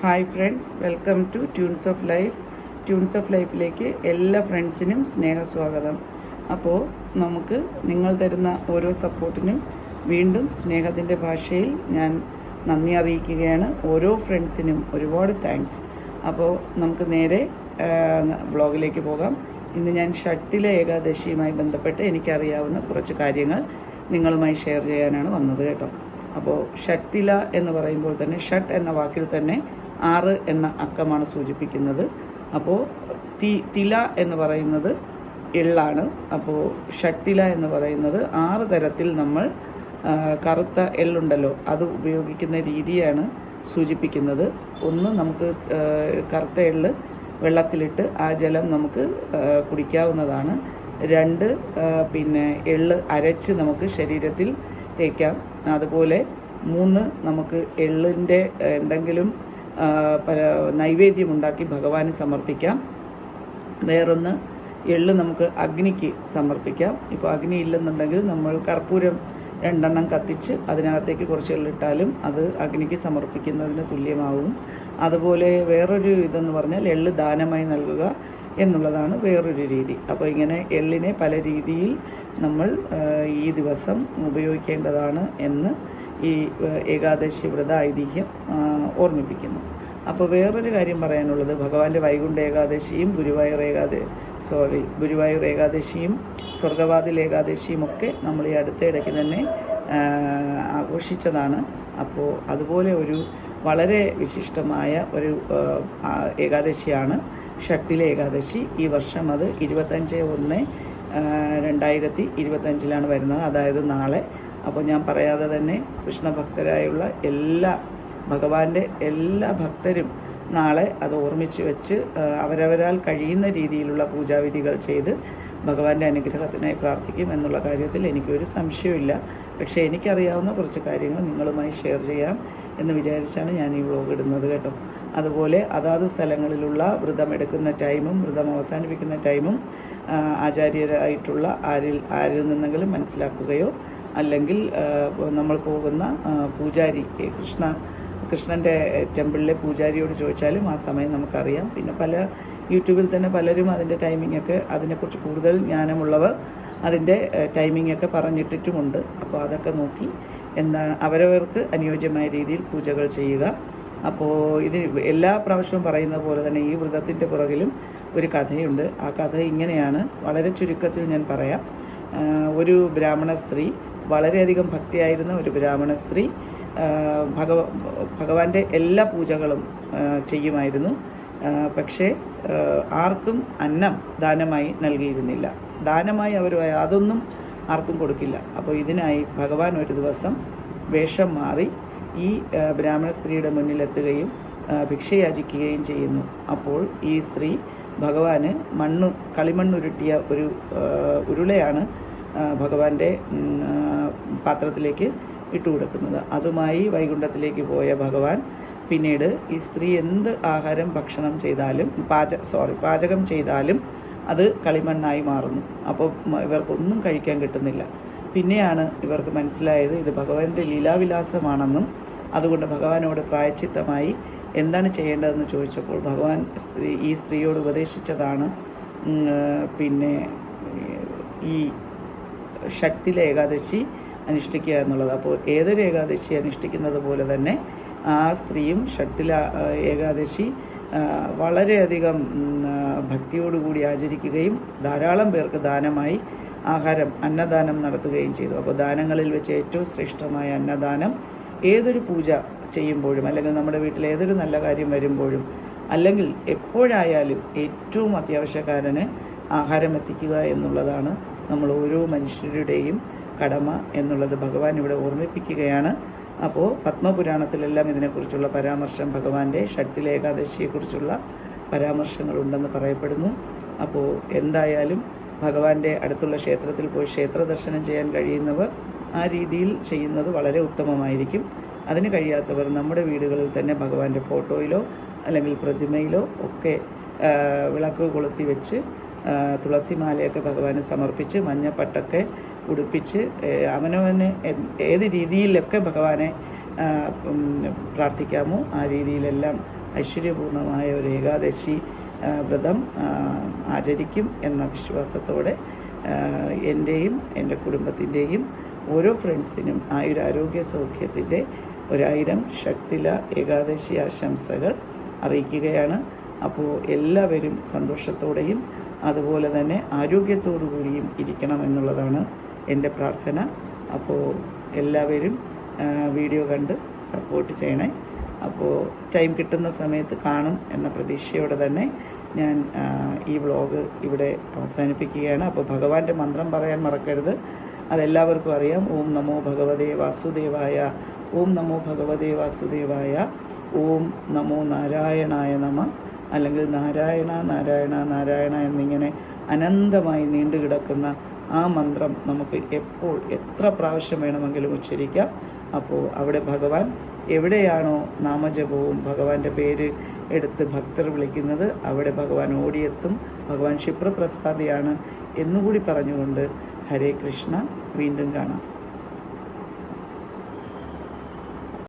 Hi friends welcome to tunes of life tunes of ലൈഫിലേക്ക് എല്ലാ ഫ്രണ്ട്സിനും സ്നേഹസ്വാഗതം. അപ്പോൾ നമുക്ക് നിങ്ങൾ തരുന്ന ഓരോ സപ്പോർട്ടിനും വീണ്ടും സ്നേഹത്തിന്റെ ഭാഷയിൽ ഞാൻ നന്ദി അറിയിക്കുകയാണ്. ഓരോ ഫ്രണ്ട്സിനും ഒരുപാട് താങ്ക്സ് അപ്പോൾ നമുക്ക് നേരെ വ്ളോഗിലേക്ക് പോകാം. ഇന്ന് ഞാൻ ഷട്ടിലെ ഏകാദശിയുമായി ബന്ധപ്പെട്ട് എനിക്കറിയാവുന്ന കുറച്ച് കാര്യങ്ങൾ നിങ്ങളുമായി ഷെയർ ചെയ്യാനാണ് വന്നത് കേട്ടോ. അപ്പോൾ ഷട്ടില എന്ന് പറയുമ്പോൾ തന്നെ ഷട്ട് എന്ന വാക്കിൽ തന്നെ ആറ് എന്ന അക്കമാണ് സൂചിപ്പിക്കുന്നത്. അപ്പോൾ തി തില എന്ന് പറയുന്നത് എള്ളാണ്. അപ്പോൾ ഷട്ടില എന്ന് പറയുന്നത് ആറ് തരത്തിൽ നമ്മൾ കറുത്ത എള്ളുണ്ടല്ലോ അത് ഉപയോഗിക്കുന്ന രീതിയാണ് സൂചിപ്പിക്കുന്നത്. ഒന്ന് നമുക്ക് കറുത്ത എള്ള് വെള്ളത്തിലിട്ട് ആ ജലം നമുക്ക് കുടിക്കാവുന്നതാണ്. രണ്ട് പിന്നെ എള്ള് അരച്ച് നമുക്ക് ശരീരത്തിൽ തേക്കാം. അതുപോലെ മൂന്ന് നമുക്ക് എള്ളിന്റെ എന്തെങ്കിലും നൈവേദ്യം ഉണ്ടാക്കി ഭഗവാന് സമർപ്പിക്കാം. വേറൊന്ന് എള്ള് നമുക്ക് അഗ്നിക്ക് സമർപ്പിക്കാം. ഇപ്പോൾ അഗ്നി ഇല്ലെന്നുണ്ടെങ്കിൽ നമ്മൾ കർപ്പൂരം രണ്ടെണ്ണം കത്തിച്ച് അതിനകത്തേക്ക് കുറച്ച് എള്ളിട്ടാലും അത് അഗ്നിക്ക് സമർപ്പിക്കുന്നതിന് തുല്യമാവും. അതുപോലെ വേറൊരു ഇതെന്ന് പറഞ്ഞാൽ എള്ള് ദാനമായി നൽകുക എന്നുള്ളതാണ് വേറൊരു രീതി. അപ്പോൾ ഇങ്ങനെ എള്ളിനെ പല രീതിയിൽ നമ്മൾ ഈ ദിവസം ഉപയോഗിക്കേണ്ടതാണ് എന്ന് ഈ ഏകാദശി വ്രത ഐതിഹ്യം ഓർമ്മിപ്പിക്കുന്നു. അപ്പോൾ വേറൊരു കാര്യം പറയാനുള്ളത്. ഭഗവാന്റെ വൈകുണ്ഠ ഏകാദശിയും ഗുരുവായൂർ ഏകാദശി സോറി ഗുരുവായൂർ ഏകാദശിയും സ്വർഗവാതിൽ ഏകാദശിയും ഒക്കെ നമ്മൾ ഈ അടുത്ത ഇടയ്ക്ക് തന്നെ ആഘോഷിച്ചതാണ്. അപ്പോൾ അതുപോലെ ഒരു വളരെ വിശിഷ്ടമായ ഒരു ഏകാദശിയാണ് ഷട്ടിലെ ഏകാദശി. ഈ വർഷം അത് ഇരുപത്തഞ്ച് ഒന്ന് രണ്ടായിരത്തി ഇരുപത്തഞ്ചിലാണ് വരുന്നത്. അതായത് നാളെ അപ്പോൾ ഞാൻ പറയാതെ തന്നെ കൃഷ്ണഭക്തരായുള്ള എല്ലാ ഭഗവാന്റെ എല്ലാ ഭക്തരും നാളെ അത് ഓർമ്മിച്ച് വെച്ച് അവരവരാൽ കഴിയുന്ന രീതിയിലുള്ള പൂജാവിധികൾ ചെയ്ത് ഭഗവാന്റെ അനുഗ്രഹത്തിനായി പ്രാർത്ഥിക്കും എന്നുള്ള കാര്യത്തിൽ എനിക്കൊരു സംശയമില്ല പക്ഷേ എനിക്കറിയാവുന്ന കുറച്ച് കാര്യങ്ങൾ നിങ്ങളുമായി ഷെയർ ചെയ്യാം എന്ന് വിചാരിച്ചാണ് ഞാൻ ഈ വ്ലോഗ് ഇടുന്നത് കേട്ടോ. അതുപോലെ അതാത് സ്ഥലങ്ങളിലുള്ള വ്രതം എടുക്കുന്ന ടൈമും വ്രതം അവസാനിപ്പിക്കുന്ന ടൈമും ആചാര്യരായിട്ടുള്ള ആരിൽ ആരിൽ നിന്നെങ്കിലും മനസ്സിലാക്കുകയോ അല്ലെങ്കിൽ നമ്മൾ പോകുന്ന പൂജാരി കൃഷ്ണ കൃഷ്ണന്റെ ടെമ്പിളിലെ പൂജാരിയോട് ചോദിച്ചാലും ആ സമയം നമുക്കറിയാം. പിന്നെ പല യൂട്യൂബിൽ തന്നെ പലരും അതിന്റെ ടൈമിംഗ് ഒക്കെ അതിനെക്കുറിച്ച് കൂടുതൽ ജ്ഞാനമുള്ളവർ അതിന്റെ ടൈമിംഗ് ഒക്കെ പറഞ്ഞിട്ടിട്ടുമുണ്ട്. അപ്പോൾ അതൊക്കെ നോക്കി എന്താണ് അവരവർക്ക് അനുയോജ്യമായ രീതിയിൽ പൂജകൾ ചെയ്യുക. അപ്പോൾ ഇത് എല്ലാ പ്രാവശ്യവും പറയുന്ന പോലെ തന്നെ ഈ വ്രതത്തിന്റെ പുറകിലും ഒരു കഥയുണ്ട്. ആ കഥ ഇങ്ങനെയാണ്. വളരെ ചുരുക്കത്തിൽ ഞാൻ പറയാം. ഒരു ബ്രാഹ്മണ സ്ത്രീ വളരെയധികം ഭക്തിയായിരുന്ന ഒരു ബ്രാഹ്മണ സ്ത്രീ ഭഗവ ഭഗവാന്റെ എല്ലാ പൂജകളും ചെയ്യുമായിരുന്നു. പക്ഷേ ആർക്കും അന്നം ദാനമായി നൽകിയിരുന്നില്ല. ദാനമായി അവർ അതൊന്നും ആർക്കും കൊടുക്കില്ല. അപ്പോൾ ഇതിനായി ഭഗവാൻ ഒരു ദിവസം വേഷം മാറി ഈ ബ്രാഹ്മണ സ്ത്രീയുടെ മുന്നിലെത്തുകയും ഭിക്ഷയാചിക്കുകയും ചെയ്യുന്നു. അപ്പോൾ ഈ സ്ത്രീ ഭഗവാന് മണ്ണ് കളിമണ്ണുരുട്ടിയ ഒരു ഉരുളയാണ് ഭഗവാന്റെ പാത്രത്തിലേക്ക് ഇട്ടു കൊടുക്കുന്നത്. അതുമായി വൈകുണ്ഠത്തിലേക്ക് പോയ ഭഗവാൻ പിന്നീട് ഈ സ്ത്രീ എന്ത് ആഹാരം ഭക്ഷണം ചെയ്താലും പാച സോറി പാചകം ചെയ്താലും അത് കളിമണ്ണായി മാറുന്നു. അപ്പോൾ ഇവർക്കൊന്നും കഴിക്കാൻ കിട്ടുന്നില്ല. പിന്നെയാണ് ഇവർക്ക് മനസ്സിലായത് ഇത് ഭഗവാന്റെ ലീലാവിലാസമാണെന്നും അതുകൊണ്ട് ഭഗവാനോട് പ്രായച്ചിത്തമായി എന്താണ് ചെയ്യേണ്ടതെന്ന് ചോദിച്ചപ്പോൾ ഭഗവാൻ സ്ത്രീ ഈ സ്ത്രീയോട് ഉപദേശിച്ചതാണ്. പിന്നെ ഈ ശക്തിയിലെ ഏകാദശി അനുഷ്ഠിക്കുക എന്നുള്ളത്. അപ്പോൾ ഏതൊരു ഏകാദശി അനുഷ്ഠിക്കുന്നത് പോലെ തന്നെ ആ സ്ത്രീയും ഷട്ടില ഏകാദശി വളരെയധികം ഭക്തിയോടുകൂടി ആചരിക്കുകയും ധാരാളം പേർക്ക് ദാനമായി ആഹാരം അന്നദാനം നടത്തുകയും ചെയ്തു. അപ്പോൾ ദാനങ്ങളിൽ വെച്ച് ഏറ്റവും ശ്രേഷ്ഠമായ അന്നദാനം ഏതൊരു പൂജ ചെയ്യുമ്പോഴും അല്ലെങ്കിൽ നമ്മുടെ വീട്ടിൽ ഏതൊരു നല്ല കാര്യം വരുമ്പോഴും അല്ലെങ്കിൽ എപ്പോഴായാലും ഏറ്റവും അത്യാവശ്യക്കാരന് ആഹാരം എത്തിക്കുക എന്നുള്ളതാണ് നമ്മൾ ഓരോ മനുഷ്യരുടെയും കടമ എന്നുള്ളത് ഭഗവാൻ ഇവിടെ ഓർമ്മിപ്പിക്കുകയാണ്. അപ്പോൾ പത്മപുരാണത്തിലെല്ലാം ഇതിനെക്കുറിച്ചുള്ള പരാമർശം ഭഗവാന്റെ ഷട്ടിൽ ഏകാദശിയെക്കുറിച്ചുള്ള പരാമർശങ്ങളുണ്ടെന്ന് പറയപ്പെടുന്നു. അപ്പോൾ എന്തായാലും ഭഗവാന്റെ അടുത്തുള്ള ക്ഷേത്രത്തിൽ പോയി ക്ഷേത്ര ദർശനം ചെയ്യാൻ കഴിയുന്നവർ ആ രീതിയിൽ ചെയ്യുന്നത് വളരെ ഉത്തമമായിരിക്കും. അതിന് കഴിയാത്തവർ നമ്മുടെ വീടുകളിൽ തന്നെ ഭഗവാന്റെ ഫോട്ടോയിലോ അല്ലെങ്കിൽ പ്രതിമയിലോ ഒക്കെ വിളക്ക് കൊളുത്തി വെച്ച് തുളസി തുളസിമാലയൊക്കെ ഭഗവാന് സമർപ്പിച്ച് മഞ്ഞപ്പട്ടൊക്കെ ഉടുപ്പിച്ച് അവനവന് ഏത് രീതിയിലൊക്കെ ഭഗവാനെ പ്രാർത്ഥിക്കാമോ ആ രീതിയിലെല്ലാം ഐശ്വര്യപൂർണമായ ഒരു ഏകാദശി വ്രതം ആചരിക്കും എന്ന വിശ്വാസത്തോടെ എന്റെയും എന്റെ കുടുംബത്തിന്റെയും ഓരോ ഫ്രണ്ട്സിനും ആയുരാരോഗ്യ സൗഖ്യത്തിന്റെ ഒരായിരം ശക്തില ഏകാദശി ആശംസകൾ അറിയിക്കുകയാണ്. അപ്പോൾ എല്ലാവരും സന്തോഷത്തോടെയും അതുപോലെ തന്നെ ആരോഗ്യത്തോടു കൂടിയും ഇരിക്കണം എന്നുള്ളതാണ് എന്റെ പ്രാർത്ഥന. അപ്പോൾ എല്ലാവരും വീഡിയോ കണ്ട് സപ്പോർട്ട് ചെയ്യണേ. അപ്പോൾ ടൈം കിട്ടുന്ന സമയത്ത് കാണും എന്ന പ്രതീക്ഷയോടെ തന്നെ ഞാൻ ഈ വ്ളോഗ് ഇവിടെ അവസാനിപ്പിക്കുകയാണ്. അപ്പോൾ ഭഗവാന്റെ മന്ത്രം പറയാൻ മറക്കരുത്. അതെല്ലാവർക്കും അറിയാം. ഓം നമോ ഭഗവതേ വാസുദേവായ ഓം നമോ ഭഗവതേ വാസുദേവായ ഓം നമോ നാരായണായ നമ അല്ലെങ്കിൽ നാരായണ നാരായണ നാരായണ എന്നിങ്ങനെ അനന്തമായി നീണ്ടു കിടക്കുന്ന ആ മന്ത്രം നമുക്ക് എപ്പോൾ എത്ര പ്രാവശ്യം വേണമെങ്കിലും ഉച്ചരിക്കാം. അപ്പോൾ അവിടെ ഭഗവാൻ എവിടെയാണോ നാമജപവും ഭഗവാന്റെ പേര് എടുത്ത് ഭക്തർ വിളിക്കുന്നത് അവിടെ ഭഗവാൻ ഓടിയെത്തും ഭഗവാൻ ക്ഷിപ്രപ്രസാദിയാണ് എന്നുകൂടി പറഞ്ഞുകൊണ്ട് ഹരേ കൃഷ്ണ വീണ്ടും കാണാം.